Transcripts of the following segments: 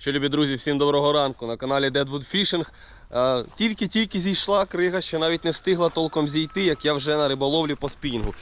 Що, любі друзі, всім доброго ранку на каналі Deadwood Fishing. Е, Тільки-тільки зійшла крига, ще навіть не встигла толком зійти, як я вже на риболовлі по спінінгу.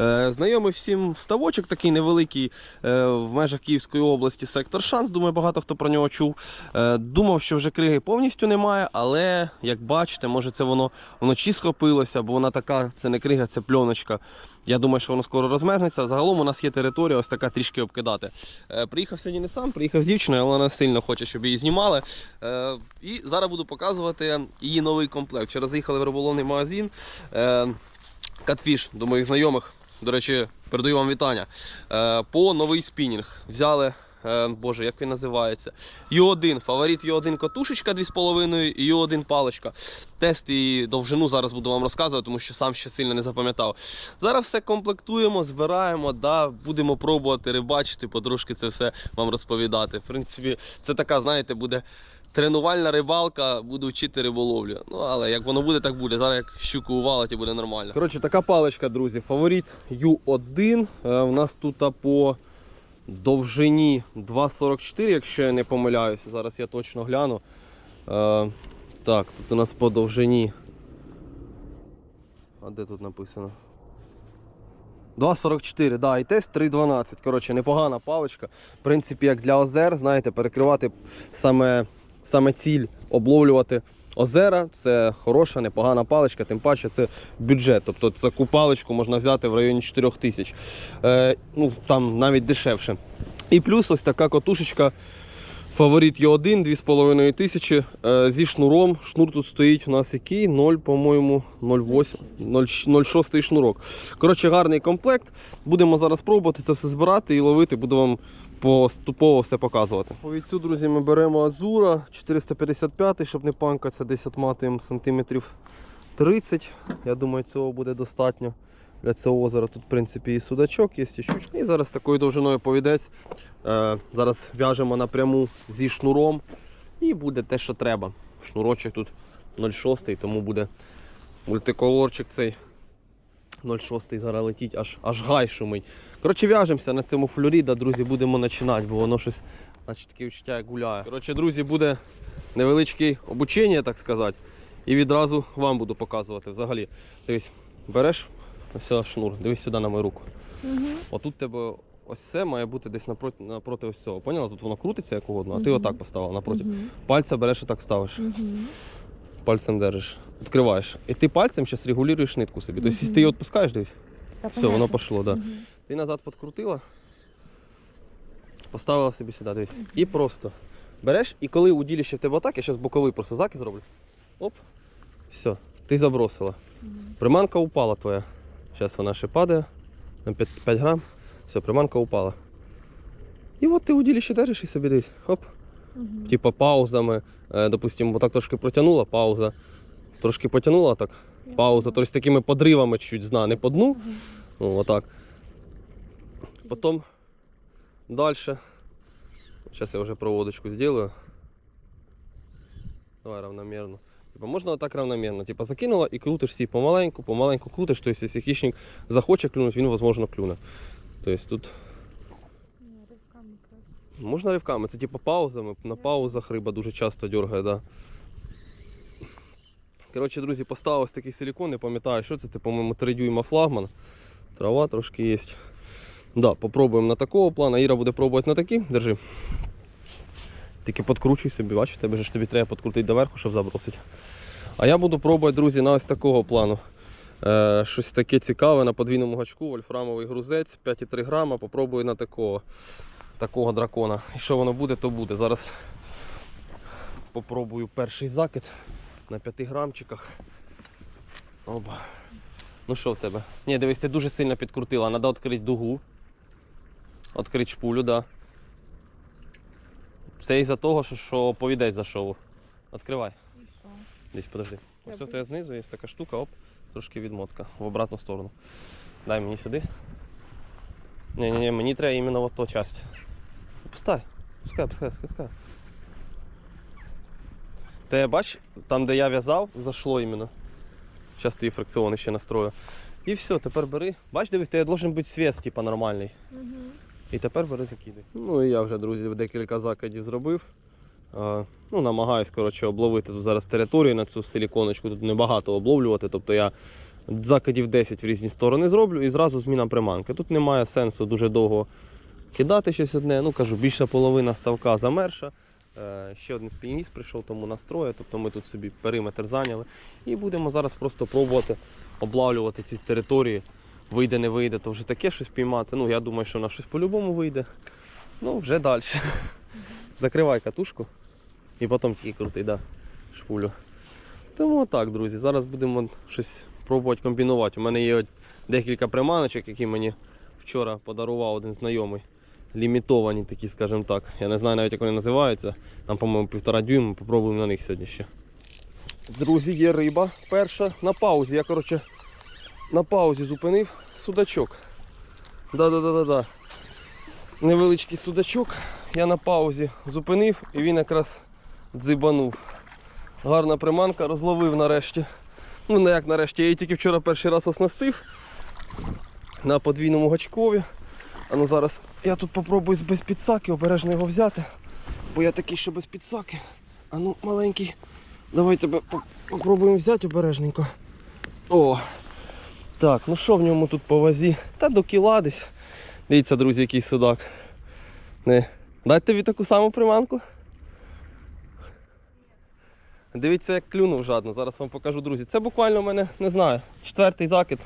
Е, Знайомий всім ставочок такий невеликий е, в межах Київської області, сектор шанс. Думаю, багато хто про нього чув. Е, Думав, що вже криги повністю немає, але як бачите, може це воно вночі схопилося, бо вона така, це не крига, це пленочка. Я думаю, що воно скоро розмерзнеться. Загалом у нас є територія, ось така трішки обкидати. Е, Приїхав сьогодні не сам, приїхав з дівчиною, але вона сильно хоче, щоб її знімали. Е, І зараз буду показувати її новий комплект. Вчора заїхали в риболовний магазин. Е, Catfish до моїх знайомих. До речі, передаю вам вітання. Е, По новий спінінг. Взяли. е, Боже, як він називається? Ю1, фаворит Ю1 катушечка 2,5 і Ю1 паличка. Тест і довжину зараз буду вам розказувати, тому що сам ще сильно не запам'ятав. Зараз все комплектуємо, збираємо, да, будемо пробувати рибачити, потрошки це все вам розповідати. В принципі, це така, знаєте, буде тренувальна рибалка, буду вчити риболовлю. Ну, але як воно буде, так буде. Зараз як щуку увалить буде нормально. Коротше, така паличка, друзі. Фаворит U1. Е, у нас тут по довжині 2,44, якщо я не помиляюся. Зараз я точно гляну. Е, так, тут у нас по довжині. А де тут написано? 2,44, да, і тест 3,12. Коротше, непогана паличка. В принципі, як для озер, знаєте, перекривати саме, саме ціль обловлювати озера. Це хороша, непогана паличка, тим паче це бюджет. Тобто таку паличку можна взяти в районі 4 тисяч. Е, ну, там навіть дешевше. І плюс ось така котушечка. Фаворит Є1, 2,5 тисячі е, зі шнуром. Шнур тут стоїть у нас який? 0, по-моєму, 0,8, 0,6 шнурок. Коротше, гарний комплект. Будемо зараз пробувати це все збирати і ловити. Буду вам поступово все показувати. По віцю, друзі, ми беремо Азура 455, щоб не панкатися, десь отматуємо сантиметрів 30. Я думаю, цього буде достатньо. Для цього озера тут, в принципі, і судачок є, і щучка. І зараз такою довжиною повідець. Е, зараз в'яжемо напряму зі шнуром. І буде те, що треба. Шнурочок тут 0,6, тому буде мультиколорчик цей 0,6 зараз летить, аж, аж гай шумить. Коротше, в'яжемося на цьому флоріда, друзі, будемо починати, бо воно щось, значить, таке відчуття як гуляє. Коротше, друзі, буде невеличке обучення, так сказати. І відразу вам буду показувати взагалі. Дивись, береш ось шнур, дивись сюди на мою руку. Отут тебе ось це має бути десь напроти, напроти ось цього. Поняла? Тут воно крутиться як угодно, а ти отак поставила напроти. Пальця береш і так ставиш. Пальцем держиш. Відкриваєш. І ти пальцем зараз регулюєш нитку собі. Тобто, ти її відпускаєш десь, все, воно пішло. Да. Ти назад підкрутила, поставила собі сюди, дивись. І просто береш, і коли уділище в тебе отак, я зараз боковий просто закид зроблю. Оп. Все, ти забросила. Приманка упала твоя. Зараз вона ще падає на 5, 5 грам. Все, приманка упала. І от ти уділище держиш і собі дивись. Хоп. Типа паузами. Е, допустимо, отак трошки протягнула, пауза. Трошки потягнула так. Пауза. Тобто такими подривами чуть зна, не по дну. Ну, отак. Потім далі. Зараз я вже проводочку зроблю. Давай равномірно. Типа можна отак равномірно. Типа закинула і крутиш всі помаленьку, помаленьку крутиш. Тобто, якщо хищник захоче клюнути, він, можливо, клюне. Тобто тут можна ривками. Це типа паузами. На паузах риба дуже часто дергає, да. Коротше, друзі, поставив ось такий силікон, не пам'ятаю, що це. Це, по-моєму, 3 дюйма флагман. Трава трошки є. Да, попробуємо на такого плана. Іра буде пробувати на такий. Держи. Тільки підкручуй собі, бачиш, тебе ж тобі треба підкрутити доверху, щоб забросити. А я буду пробувати, друзі, на ось такого плану. Е, щось таке цікаве на подвійному гачку, вольфрамовий грузець, 5,3 грама. Попробую на такого, такого дракона. І що воно буде, то буде. Зараз попробую перший закид на 5 грамчиках. Оба. Ну що в тебе? Ні, дивись, ти дуже сильно підкрутила. Треба відкрити дугу. Відкрити шпулю, да. Це із-за того, що, що повідець зайшов. Відкривай. Десь подожди. Ось це в тебе знизу є така штука, оп, трошки відмотка в обратну сторону. Дай мені сюди. Ні, ні, ні, мені треба іменно в ту часть. Пускай, пускай, пускай, пускай. Те бач, там де я в'язав, зайшло іменно. Зараз тобі фрикціон ще настрою. І все, тепер бери. Бач, дивись, тебе должен бути свіс, типа нормальний. І тепер бери закидай. Ну і я вже, друзі, декілька закидів зробив. Ну, намагаюсь коротше, обловити тут зараз територію на цю силіконочку. Тут небагато обловлювати. Тобто я закидів 10 в різні сторони зроблю і зразу зміна приманки. Тут немає сенсу дуже довго кидати щось одне. Ну кажу, більша половина ставка замерша. Е, Ще один спільніст прийшов, тому настрою. Тобто ми тут собі периметр зайняли. І будемо зараз просто пробувати облавлювати ці території. Вийде, не вийде, то вже таке щось піймати. Ну, я думаю, що на щось по-любому вийде. Ну, вже далі. Закривай катушку і потім тільки крути, да, шпулю. Тому так, друзі, зараз будемо щось пробувати комбінувати. У мене є декілька приманочок, які мені вчора подарував один знайомий. Лімітовані такі, скажімо так. Я не знаю навіть, як вони називаються. Там, по-моєму, півтора дюйма, попробуємо на них сьогодні ще. Друзі, є риба. Перша на паузі. Я, коротше, на паузі зупинив судачок. Да-да-да-да-да. Невеличкий судачок. Я на паузі зупинив і він якраз дзибанув. Гарна приманка, розловив нарешті. Ну, не як нарешті, я її тільки вчора перший раз оснастив на подвійному гачкові. А ну зараз я тут попробую без підсаки обережно його взяти. Бо я такий, що без підсаки. А ну, маленький. Давай тебе попробуємо взяти обережненько. О! Так, ну що в ньому тут по вазі? Та до кіла десь. Дивіться, друзі, який судак. Не. Дайте тобі таку саму приманку. Дивіться, як клюнув жадно. Зараз вам покажу, друзі. Це буквально у мене, не знаю, четвертий закид.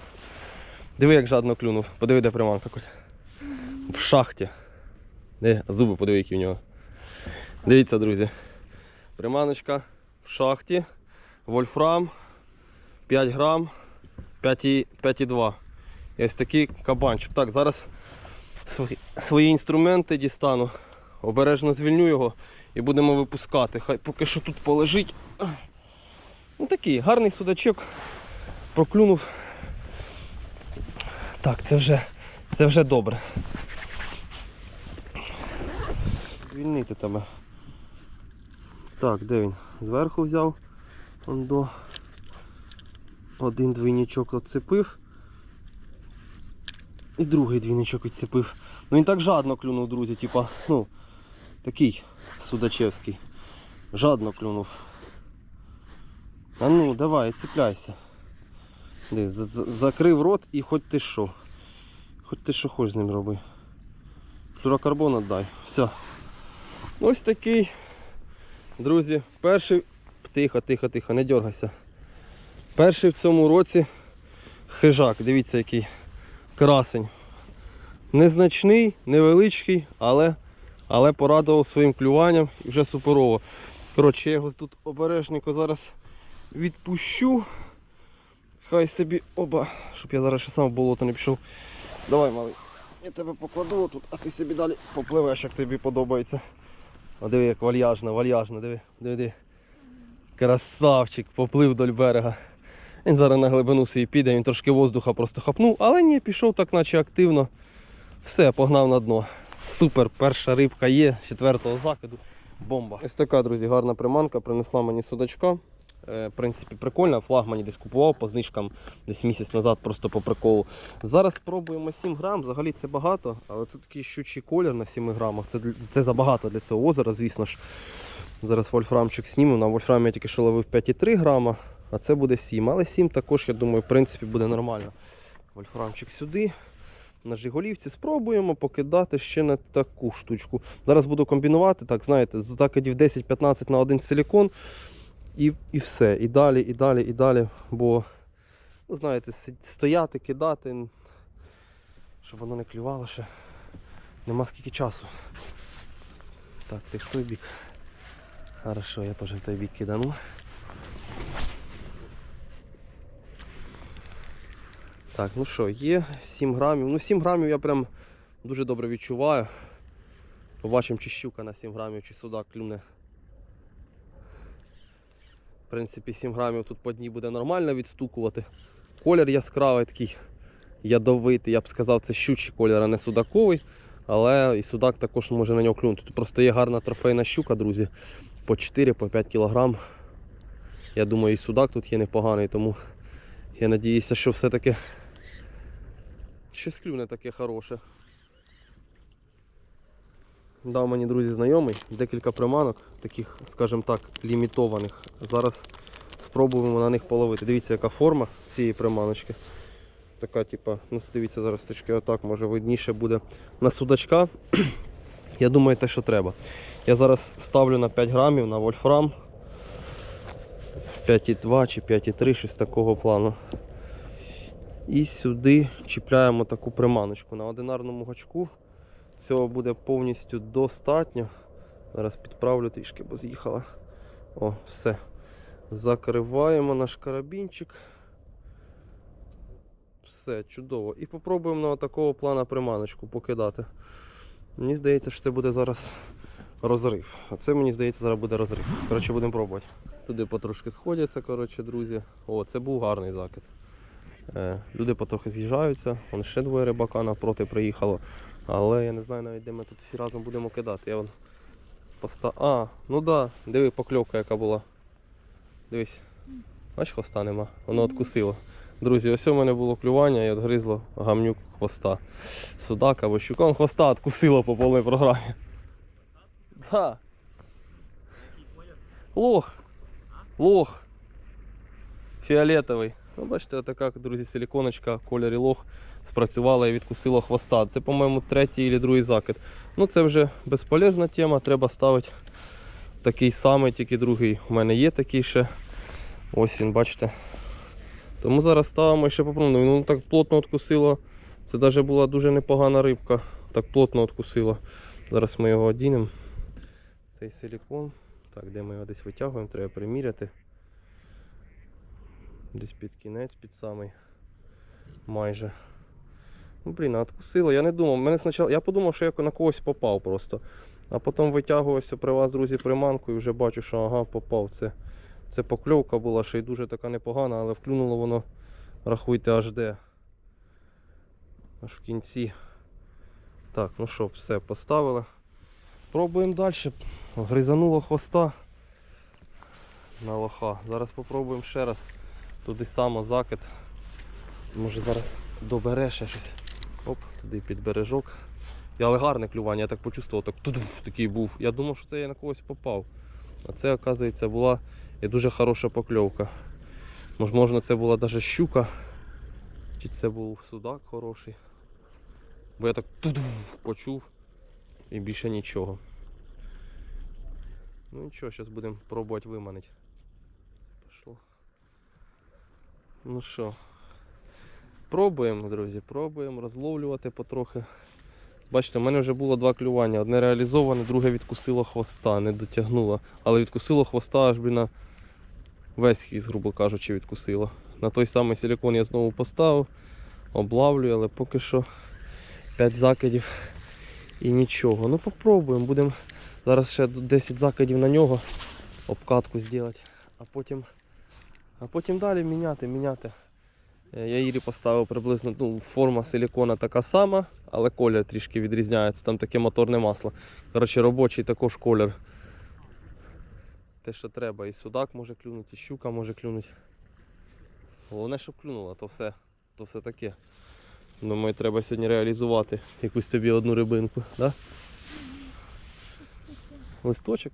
Диви, як жадно клюнув. Подиви, де приманка. Коль. В шахті. Де? Зуби подиви, які в нього. Дивіться, друзі. Приманочка в шахті. Вольфрам 5 грам 5,2. 5,2. Ось такий кабанчик. Так, зараз свої інструменти дістану. Обережно звільню його і будемо випускати. Хай поки що тут полежить. Ну такий гарний судачок. Проклюнув. Так, це вже, це вже добре. Звільнити тебе. Так, де він? Зверху взяв. Он до один двійничок відцепив. І другий двійничок відцепив. Ну він так жадно клюнув, друзі, типа, ну, такий судачевський. Жадно клюнув. А ну, давай, цепляйся. Де, за- за- закрив рот і хоч ти що. Хоч ти що хочеш з ним роби. Флюрокарбон віддай. Все. Ось такий. Друзі, перший. Тихо, тихо, тихо, не дергайся. Перший в цьому році хижак. Дивіться, який красень. Незначний, невеличкий, але, але порадував своїм клюванням і вже суперово. Коротше, я його тут обережненько зараз відпущу. Хай собі оба, щоб я зараз ще сам в болото не пішов. Давай, малий. Я тебе покладу тут, а ти собі далі попливеш, як тобі подобається. А диви, як вальяжно, вальяжно, диви, диви, диви. Красавчик, поплив вдоль берега. Він зараз на глибину свій піде, він трошки воздуха просто хапнув, але ні, пішов так, наче активно. Все, погнав на дно. Супер, перша рибка є, четвертого закиду. Бомба. Ось така, друзі, гарна приманка, принесла мені судачка. Е, В принципі, прикольна. Флагмані десь купував по знижкам десь місяць назад, просто по приколу. Зараз спробуємо 7 грам. Взагалі це багато, але це такий щучий колір на 7 грамах. Це, це забагато для цього озера, звісно ж. Зараз вольфрамчик зніму. На вольфрамі я тільки що ловив 5,3 грама, а це буде 7. Але 7 також, я думаю, в принципі, буде нормально. Вольфрамчик сюди. На Жиголівці спробуємо покидати ще на таку штучку. Зараз буду комбінувати, так, знаєте, з закидів 10-15 на один силікон. І, і все. І далі, і далі, і далі. Бо, ну, знаєте, стояти, кидати, щоб воно не клювало ще. Нема скільки часу. Так, ти ж той бік. Хорошо, я теж той бік кидану. Так, ну що, є 7 грамів. Ну 7 грамів я прям дуже добре відчуваю. Побачимо, чи щука на 7 грамів, чи судак клюне. В принципі, 7 грамів тут по дні буде нормально відстукувати. Колір яскравий такий ядовитий, я б сказав, це щучий колір, а не судаковий. Але і судак також може на нього клюнути. Тут просто є гарна трофейна щука, друзі. По 4-5 кг. Я думаю, і судак тут є непоганий, тому я надіюся, що все-таки щось клюне таке хороше. дав мені друзі знайомий декілька приманок, таких, скажімо так, лімітованих. Зараз спробуємо на них половити. Дивіться, яка форма цієї приманочки. Така, типа, ну дивіться, зараз трішки отак, може видніше буде на судачка. Я думаю, те, що треба. Я зараз ставлю на 5 грамів на вольфрам. 5,2 чи 5,3, щось такого плану. І сюди чіпляємо таку приманочку. На одинарному гачку цього буде повністю достатньо. Зараз підправлю трішки, бо з'їхала. О, все. Закриваємо наш карабінчик. Все, чудово. І попробуємо на такого плана приманочку покидати. Мені здається, що це буде зараз розрив. А це мені здається, зараз буде розрив. Коротше, будемо пробувати. Люди потрошки сходяться, коротше, друзі. О, це був гарний закид. Е, люди потрохи з'їжджаються, Вон ще двоє рибака напроти приїхало. Але я не знаю навіть, де ми тут всі разом будемо кидати. Я вон поста... А, ну да, диви покльовка яка була. Дивись. Бач, хвоста нема. Воно откусило. Друзі, ось у мене було клювання і відгризло гамнюк хвоста. Судак або щуком хвоста откусило по повній програмі. Да. Лох. Лох. Фіолетовий. Ну, бачите, така, друзі, силіконочка, кольорі лох спрацювала і відкусила хвоста. Це, по-моєму, третій або другий закид. Ну, це вже безполезна тема, треба ставити такий самий, тільки другий. У мене є такий ще. Ось він, бачите. Тому зараз ставимо ще попробуємо. Ну так плотно відкусило. Це навіть була дуже непогана рибка. Так плотно відкусило. Зараз ми його одінемо. Цей силікон. Так, де ми його десь витягуємо, треба приміряти. Десь під кінець, під самий. Майже. Ну, блін, а. Я не думав. Мене спочатку... Я подумав, що я на когось попав просто. А потім витягувався при вас, друзі, приманку і вже бачу, що ага, попав. Це, це покльовка була, ще й дуже така непогана, але вклюнуло воно, рахуйте, аж де. Аж в кінці. Так, ну що, все, поставили. Пробуємо далі. Гризануло хвоста на лоха. Зараз спробуємо ще раз. Туди само закид. Може зараз добере ще щось. Оп, туди під бережок. Але гарне клювання, я так почувствував, так тудуф, такий був. Я думав, що це я на когось попав. А це, оказується, була і дуже хороша покльовка. Можливо, це була навіть щука. Чи це був судак хороший. Бо я так тудуф почув і більше нічого. Ну нічого, зараз будемо пробувати виманити. Пішло. Ну що, пробуємо, друзі, пробуємо розловлювати потрохи. Бачите, в мене вже було два клювання. Одне реалізоване, друге відкусило хвоста, не дотягнуло. Але відкусило хвоста аж би на весь хвіст, грубо кажучи, відкусило. На той самий силікон я знову поставив, облавлюю, але поки що 5 закидів і нічого. Ну попробуємо, будемо зараз ще 10 закидів на нього, обкатку зробити, а потім, а потім далі міняти, міняти. Е, Я Ірі поставив приблизно ну, форма силікона така сама, але колір трішки відрізняється. Там таке моторне масло. Коротше, робочий також колір. Те, що треба. І судак може клюнути, і щука може клюнути. Головне, щоб клюнула, то все, то все таке. Думаю, треба сьогодні реалізувати якусь тобі одну рибинку. Да? Листочок.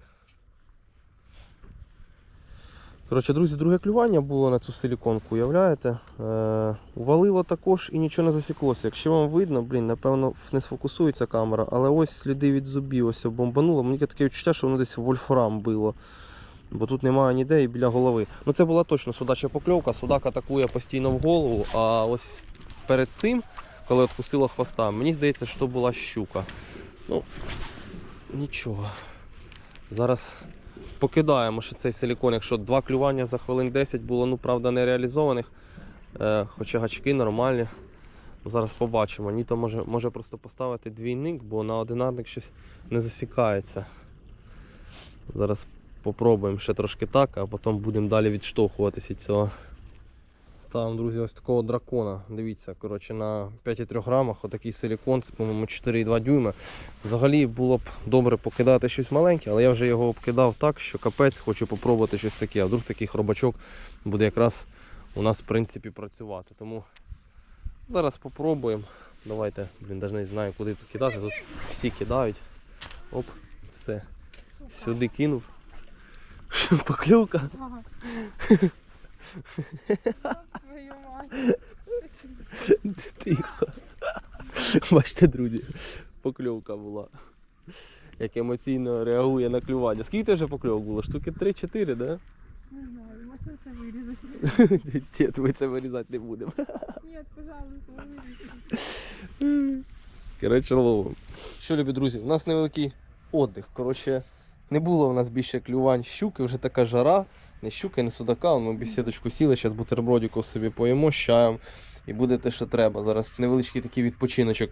Коротше, друзі, друге клювання було на цю силіконку, уявляєте? Е, увалило також і нічого не засіклося. Якщо вам видно, блін, напевно, не сфокусується камера, але ось сліди від зубів ось бомбануло. Мені таке відчуття, що воно десь вольфрам било. Бо тут немає ніде і біля голови. Ну це була точно судача покльовка, судак атакує постійно в голову, а ось перед цим, коли відкусило хвоста, мені здається, що була щука. Ну, нічого. Зараз покидаємо ще цей силікон, якщо два клювання за хвилин 10 було, ну правда, не реалізованих. Е, хоча гачки нормальні. Ну, Зараз побачимо. Ніто може, може просто поставити двійник, бо на одинарник щось не засікається. Зараз попробуємо ще трошки так, а потім будемо далі відштовхуватися від цього. Ставимо, друзі, ось такого дракона. Дивіться, коротше, на 5,3 грамах отакий силікон, це, по-моєму, 4,2 дюйма. Взагалі було б добре покидати щось маленьке, але я вже його обкидав так, що капець, хочу попробувати щось таке. А вдруг такий хробачок буде якраз у нас в принципі працювати. Тому зараз попробуємо. Давайте, блін, навіть не знаю, куди тут кидати. Тут всі кидають. Оп, все. Сюди кинув. Що. Ага. Тихо. Бачите, друзі, покльовка була. Як емоційно реагує на клювання. Скільки ти вже покльовок було? Штуки 3-4, да? Не знаю, можна це вирізати? Ні, ми це вирізати не будемо. Ні, пожалуйста, вирізати. Коротше, ловимо. Що, любі друзі, у нас невеликий отдих. Коротше, не було у нас більше клювань щуки, вже така жара. Не щука, не судака. Ми бесідочку сіли, зараз бутербродиків собі поїмо з чаєм і буде те, що треба. Зараз невеличкий такий відпочиночок.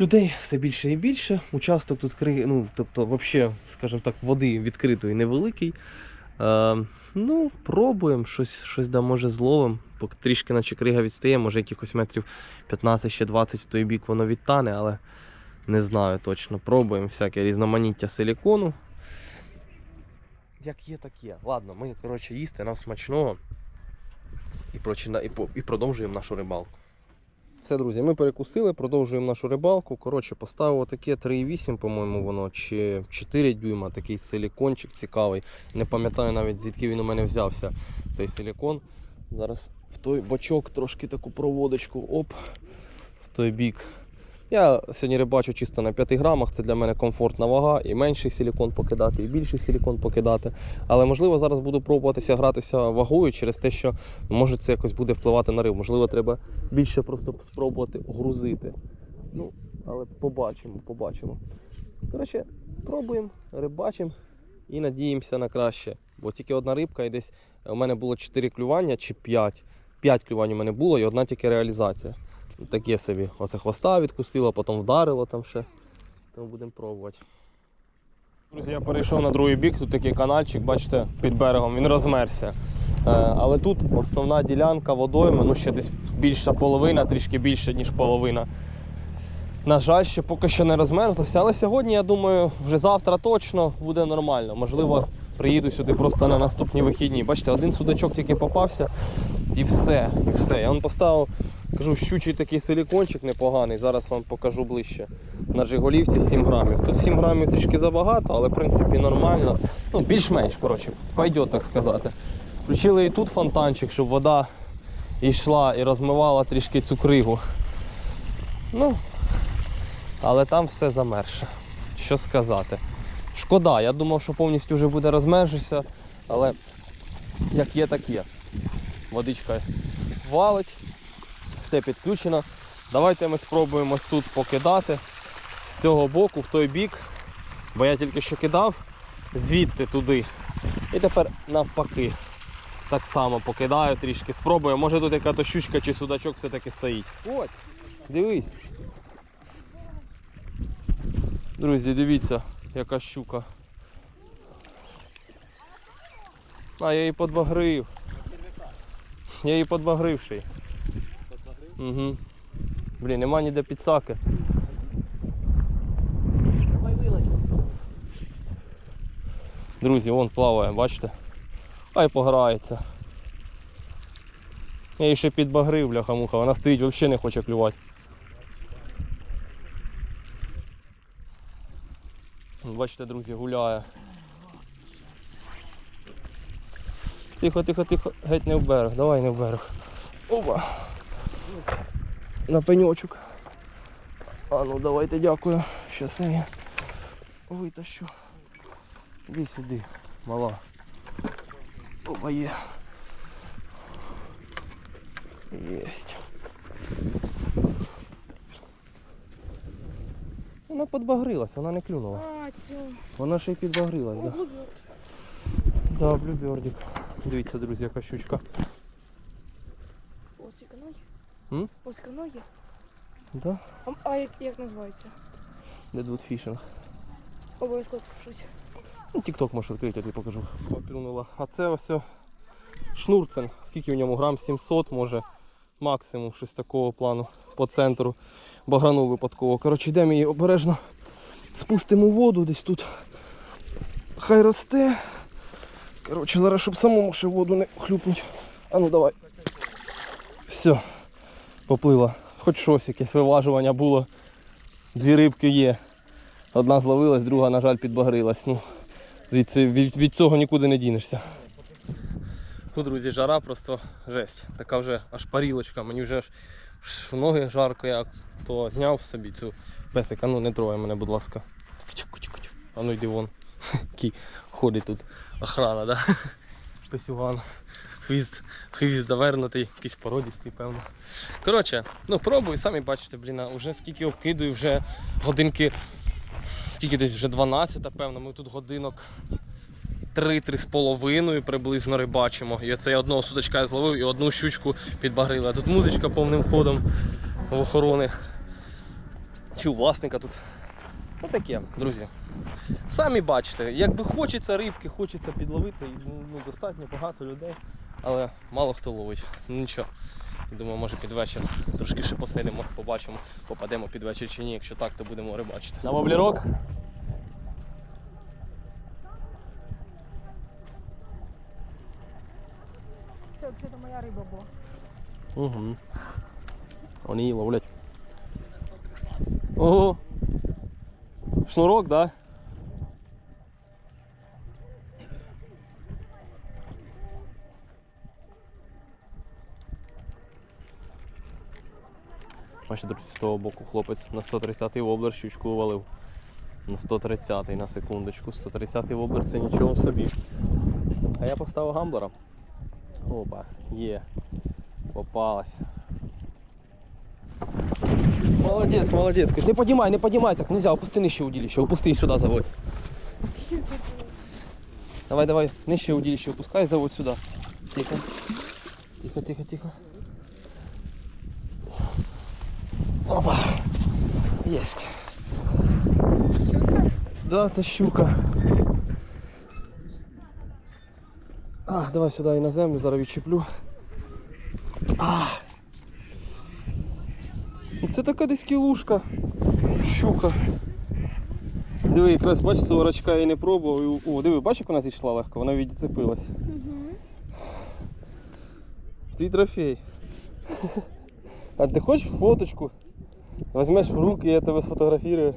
Людей все більше і більше. Участок тут ну, тобто, взагалі, скажімо так, води відкритої невеликий. Е, ну, пробуємо, щось, щось да, може зловимо. Поки трішки наче крига відстає, може якихось метрів 15 ще 20 в той бік воно відтане, але не знаю точно. Пробуємо всяке різноманіття силікону. Як є, так є. Ладно, ми коротше їсти нам смачного і, прочина... і, і продовжуємо нашу рибалку. Все, друзі, ми перекусили, продовжуємо нашу рибалку. Коротше, поставив таке 3,8, по-моєму, воно, чи 4 дюйма, такий силікончик цікавий. Не пам'ятаю навіть звідки він у мене взявся, цей силікон. Зараз в той бачок трошки таку проводочку, оп, в той бік. Я сьогодні рибачу чисто на 5 грамах, це для мене комфортна вага, і менший силікон покидати, і більший силікон покидати. Але можливо зараз буду пробуватися гратися вагою через те, що може це якось буде впливати на рибу. Можливо, треба більше просто спробувати грузити. Ну, але побачимо, побачимо. Коротше, пробуємо, рибачимо і надіємося на краще. Бо тільки одна рибка і десь у мене було 4 клювання чи 5. 5 клювань у мене було і одна тільки реалізація. Таке собі. Оце хвоста відкусило, потім вдарило там ще. Тому будемо пробувати. Друзі, я перейшов на другий бік, тут такий канальчик, бачите, під берегом, він розмерся. Е, Але тут основна ділянка водойми, ну ще десь більша половина, трішки більше, ніж половина. На жаль, ще поки що не розмерзлося, але сьогодні, я думаю, вже завтра точно буде нормально. Можливо, приїду сюди просто на наступні вихідні. Бачите, один судачок тільки попався і все. І все. Я вам поставив, кажу, щучий такий силікончик непоганий. Зараз вам покажу ближче. На Жиголівці 7 грамів. Тут 7 грамів трішки забагато, але в принципі нормально. Ну, більш-менш, коротше, пойде, так сказати. Включили і тут фонтанчик, щоб вода йшла і розмивала трішки цю кригу. Ну, але там все замерше. Що сказати. Шкода, я думав, що повністю вже буде розмержитися, але як є, так є. Водичка валить, все підключено. Давайте ми спробуємо тут покидати з цього боку в той бік, бо я тільки що кидав звідти туди. І тепер навпаки. Так само покидаю трішки, спробую. Може тут яка то щучка чи судачок все-таки стоїть. Ось, дивись. Друзі, дивіться, яка щука. А, я її подбагрив. Я її подбагривший. Угу. Блін, нема ніде підсаки. Друзі, вон плаває, бачите? Ай пограється. Я її ще підбагрив, бляха-муха, вона стоїть, взагалі не хоче клювати. Бачите, друзі, гуляє. Тихо, тихо, тихо, геть не в берег, давай не в берег. Опа. На пеньочок. А ну давайте дякую. Щас я витащу. Іди сюди, мала. Опа є. Єсть. Вона подбагрилась, вона не клюнула. А, цю. Вона ще й підбагрилась, О, да. Да, блюбердик. Дивіться, друзі, яка щучка. Оскільки М? Оскільки ноги. Да? А, а як, як називається? Дедвуд фішинг. Обов'язково пишусь. Ну, Тік-ток можеш відкрити, я тобі покажу. Поклюнула. А це ось шнурцен. Скільки в ньому грам? 700, може максимум щось такого плану по центру. Багранув випадково. Коротше, йдемо її обережно. Спустимо воду десь тут. Хай росте. Коротше, зараз щоб самому ще воду не хлюпнуть. А ну давай. Все. Поплила. Хоч щось, якесь виважування було. Дві рибки є. Одна зловилась, друга, на жаль, підбагрилась. Ну, звідси від, від цього нікуди не дінешся. Ну, друзі, жара просто жесть. Така вже аж парілочка. Мені вже аж в ноги жарко, я то зняв собі цю песика. Ну не трогай мене, будь ласка. А ну йди вон. Який ходить тут охрана, да? Песюган. Хвіст, хвіст завернутий, якийсь породістий, певно. Коротше, ну пробую, самі бачите, блін, вже скільки обкидую, вже годинки, скільки десь вже 12, певно, ми тут годинок 3-3 з половиною приблизно рибачимо. І оце я одного судачка зловив і одну щучку підбагрили. А тут музичка повним ходом в охорони. Чи у власника тут. Ну таке, друзі. Самі бачите, якби хочеться рибки, хочеться підловити, ну, ну, достатньо багато людей, але мало хто ловить. Ну нічого. Думаю, може під вечір трошки ще посидимо, побачимо, попадемо під вечір чи ні. Якщо так, то будемо рибачити. На воблерок. Це риба була. Угу. Вони ловлять. Ого. Шнурок, да? Бачите, друзі, з того боку хлопець на 130-й воблер щучку валив. На 130-й на секундочку. 130-й воблер це нічого собі. А я поставив гамблера. Опа, є. Попалась. Молодец, молодец. Не поднимай, не поднимай, так нельзя, опусти нижче удилище, опусти и сюда заводь. Давай, давай, нижче удилище опускай, заводь сюда. Тихо. Тихо, тихо, тихо. Опа. Есть. Щука? Да, це щука. А, давай сюди і на землю, зараз відчеплю. А. Ну, Це така десь кілушка. Щука. Диви, якраз бачиш, цього рачка я не пробував. О, диви, бачиш, як вона зійшла легко, вона відцепилась. Угу. Твій трофей. А ти хочеш фоточку? Візьмеш в руки, я тебе сфотографірую.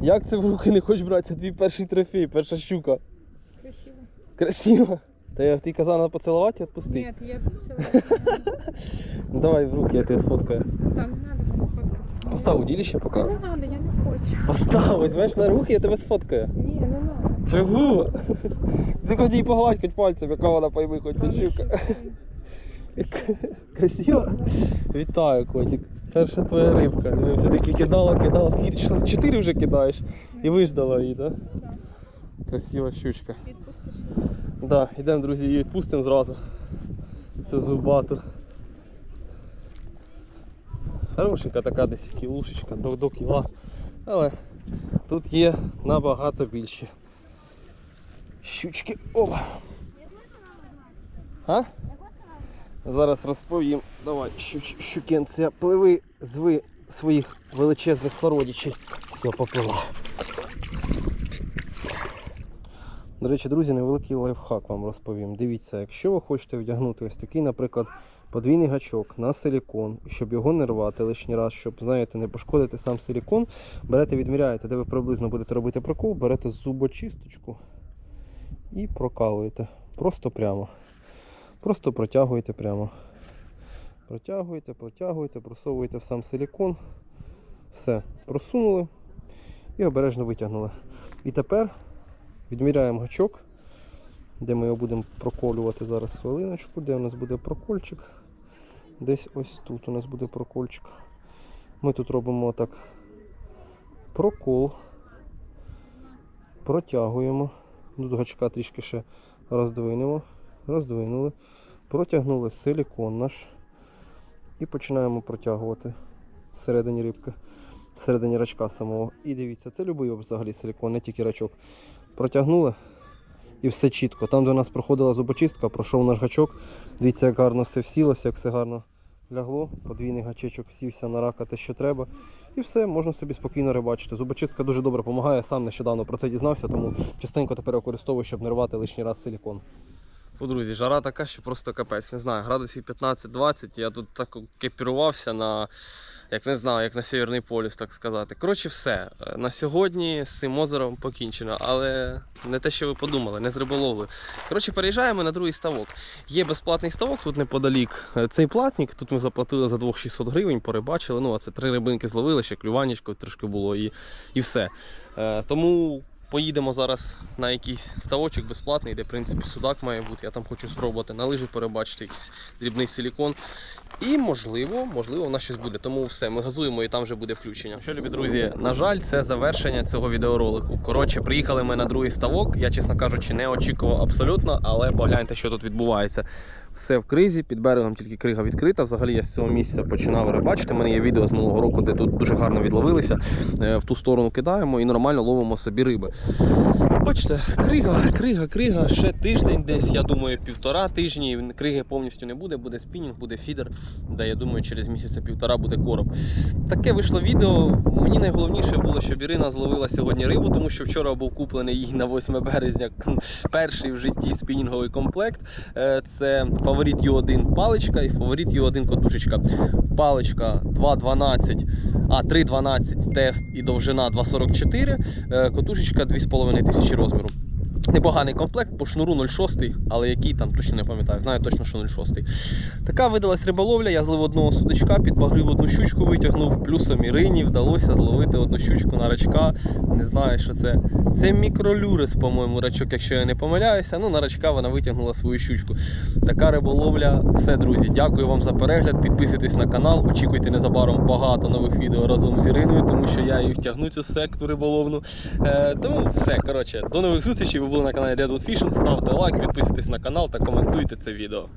Як це в руки не хочеш брати? Це твій перший трофей, перша щука. Красиво. Красиво. Та я ти казав, треба поцілувати і відпусти. Нет, я. Ну, давай в руки, я тебе сфоткаю. Та не мені фоткати. Постав удилище поки. Не надо, я не хочу. Постав, візьмеш на руки, я тебе сфоткаю. Ні, не надо. Чого? Ти хоч її погладь хоч пальцем, яка вона пойми, хоч це Ладно, щука. Красиво? Вітаю, котик. Перша твоя рибка. Диви, все-таки кидала, кидала. Скільки ти чотири вже кидаєш? І виждала її, так? Да. Красива щучка. Відпустиш. Да, йдемо, друзі, її відпустимо зразу. Цю зубату. Хорошенька така десь кілушечка до, до кіла. Але тут є набагато більші. Щучки. Опа. А? Зараз розповім. Давай, щуч, щукенця, пливи, зви своїх величезних сородичей. Все, поплила. До речі, друзі, невеликий лайфхак вам розповім. Дивіться, якщо ви хочете вдягнути ось такий, наприклад, подвійний гачок на силікон, щоб його не рвати лишній раз, щоб, знаєте, не пошкодити сам силікон, берете, відміряєте, де ви приблизно будете робити прокол, берете зубочисточку і прокалуєте. Просто прямо. Просто протягуєте прямо. Протягуєте, протягуєте, просовуєте в сам силікон. Все, просунули і обережно витягнули. І тепер Відміряємо гачок, де ми його будемо проколювати зараз хвилиночку, де у нас буде прокольчик. Десь ось тут у нас буде прокольчик. Ми тут робимо так прокол, протягуємо. Тут гачка трішки ще роздвинемо, роздвинули, протягнули силікон наш і починаємо протягувати всередині рибки, всередині рачка самого. І дивіться, це любий взагалі силікон, не тільки рачок протягнули і все чітко. Там, де у нас проходила зубочистка, пройшов наш гачок. Дивіться, як гарно все всілося, як все гарно лягло. Подвійний гачечок сівся на рака те, що треба. І все, можна собі спокійно рибачити. Зубочистка дуже добре допомагає, сам нещодавно про це дізнався, тому частенько тепер використовую, щоб не рвати лишній раз силікон. Фу, друзі, жара така, що просто капець. Не знаю, градусів 15-20. Я тут так кепірувався на, як не знаю, як на Сєвєрний полюс, так сказати. Коротше, все. Е, На сьогодні з цим озером покінчено, але не те, що ви подумали, не з риболовли. Коротше, переїжджаємо на другий ставок. Є безплатний ставок тут неподалік. Е, Цей платник. Тут ми заплатили за 2600 гривень, порибачили. Ну, а це три рибинки зловили, ще клюванечко трошки було і, і все. Е, тому поїдемо зараз на якийсь ставочок безплатний, де в принципі судак має бути. Я там хочу спробувати на лижі перебачити якийсь дрібний силікон. І можливо, можливо, у нас щось буде. Тому все, ми газуємо і там вже буде включення. Що, любі друзі, на жаль, це завершення цього відеоролику. Коротше, приїхали ми на другий ставок. Я, чесно кажучи, не очікував абсолютно, але погляньте, що тут відбувається. Все в кризі, під берегом тільки крига відкрита. Взагалі я з цього місця починав рибачити. У мене є відео з минулого року, де тут дуже гарно відловилися. Е, В ту сторону кидаємо і нормально ловимо собі риби. Бачите, крига, крига, крига. Ще тиждень десь, я думаю, півтора тижні. Криги повністю не буде, буде спінінг, буде фідер, де я думаю, через місяця півтора буде короб. Таке вийшло відео. Мені найголовніше було, щоб Ірина зловила сьогодні рибу, тому що вчора був куплений їй на 8 березня перший в житті спінінговий комплект. Е, Це фаворит U1 паличка і фаворит U1 котушечка. Паличка 2.12, а 3.12 тест і довжина 2.44, е, котушечка 2500 розміру. Непоганий комплект по шнуру 0,6, але який там точно не пам'ятаю, знаю точно, що 0,6. Така видалась риболовля, я злив одного судачка, підбагрив одну щучку, витягнув, плюсом Ірині вдалося зловити одну щучку на рачка. Не знаю, що це. Це мікролюрис, по-моєму, рачок, якщо я не помиляюся. Ну, на рачка вона витягнула свою щучку. Така риболовля. Все, друзі, дякую вам за перегляд. Підписуйтесь на канал. Очікуйте незабаром багато нових відео разом з Іриною, тому що я її втягну цю секту риболовну. Е, тому все, коротше, до нових зустрічей. Були на каналі Deadwood Fishing. Ставте лайк, підписуйтесь на канал та коментуйте це відео.